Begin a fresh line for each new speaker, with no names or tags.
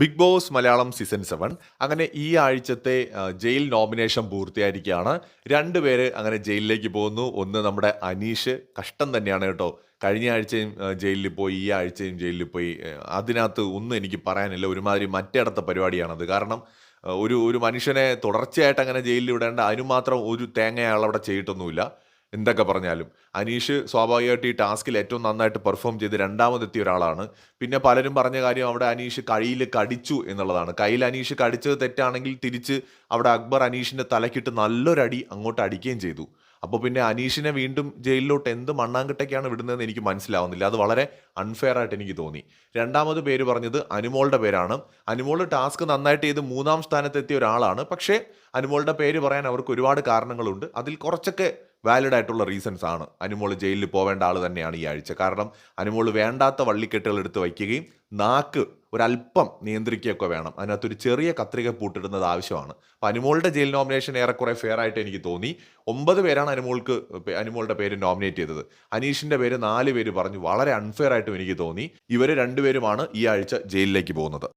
Bigg Boss Malayalam season seven. അങ്ങനെ ഈ ആഴ്ചത്തെ ജയിൽ നോമിനേഷൻ പൂർത്തിയായിരിക്കുകയാണ്. രണ്ടുപേര് അങ്ങനെ ജയിലിലേക്ക് പോകുന്നു. ഒന്ന് നമ്മുടെ അനീഷ്. കഷ്ടം തന്നെയാണ് കേട്ടോ. കഴിഞ്ഞ ആഴ്ചയും ജയിലിൽ പോയി ഈ ആഴ്ചയും ജയിലിൽ പോയി. അതിനകത്ത് ഒന്നും എനിക്ക് പറയാനില്ല. ഒരുമാതിരി മറ്റേടത്തെ പരിപാടിയാണത്. കാരണം ഒരു ഒരു മനുഷ്യനെ തുടർച്ചയായിട്ട് അങ്ങനെ ജയിലിൽ വിടേണ്ട അതിനു മാത്രം ഒരു തേങ്ങ അവിടെ ചെയ്തിട്ടൊന്നുമില്ല. എന്തൊക്കെ പറഞ്ഞാലും. അനീഷ് സ്വാഭാവികമായിട്ട് ഈ ടാസ്കിൽ ഏറ്റവും നന്നായിട്ട് പെർഫോം ചെയ്ത് രണ്ടാമതെത്തിയ ഒരാളാണ്. പിന്നെ പലരും പറഞ്ഞ കാര്യം അവിടെ അനീഷ് കയ്യിൽ കടിച്ചു എന്നുള്ളതാണ്. കയ്യിൽ അനീഷ് കടിച്ചത് തെറ്റാണെങ്കിൽ തിരിച്ച് അവിടെ അക്ബർ അനീഷിന്റെ തലക്കിട്ട് നല്ലൊരടി അങ്ങോട്ട് അടിക്കുകയും ചെയ്തു. അപ്പോൾ പിന്നെ അനീഷിനെ വീണ്ടും ജയിലിലോട്ട് എന്ത് മണ്ണാങ്കട്ടയ്ക്കാണ് വിടുന്നതെന്ന് എനിക്ക് മനസ്സിലാവുന്നില്ല. അത് വളരെ അൺഫെയർ ആയിട്ട് എനിക്ക് തോന്നി. രണ്ടാമത് പേര് പറഞ്ഞത് അനുമോളുടെ പേരാണ്. അനുമോൾ ടാസ്ക് നന്നായിട്ട് ചെയ്ത് മൂന്നാം സ്ഥാനത്തെത്തിയ ഒരാളാണ്. പക്ഷേ അനുമോളുടെ പേര് പറയാൻ അവർക്ക് ഒരുപാട് കാരണങ്ങളുണ്ട്. അതിൽ കുറച്ചൊക്കെ വാലിഡ് ആയിട്ടുള്ള റീസൺസ് ആണ്. അനുമോൾ ജയിലിൽ പോവേണ്ട ആൾ തന്നെയാണ് ഈ ആഴ്ച. കാരണം അനുമോൾ വേണ്ടാത്ത വള്ളിക്കെട്ടുകൾ എടുത്ത് വയ്ക്കുകയും നാക്ക് ഒരല്പം നിയന്ത്രിക്കുകയൊക്കെ വേണം. അതിനകത്തൊരു ചെറിയ കത്രിക പൂട്ടിടുന്നത് ആവശ്യമാണ്. അപ്പം അനുമോളുടെ ജയിൽ നോമിനേഷൻ ഏറെക്കുറെ ഫെയർ ആയിട്ട് എനിക്ക് തോന്നി. ഒമ്പത് പേരാണ് അനുമോൾക്ക് അനുമോളുടെ പേര് നോമിനേറ്റ് ചെയ്തത്. അനീഷിന്റെ പേര് നാല് പേര് പറഞ്ഞു. വളരെ അൺഫെയർ ആയിട്ടും എനിക്ക് തോന്നി. ഇവർ രണ്ടുപേരുമാണ് ഈ ആഴ്ച ജയിലിലേക്ക് പോകുന്നത്.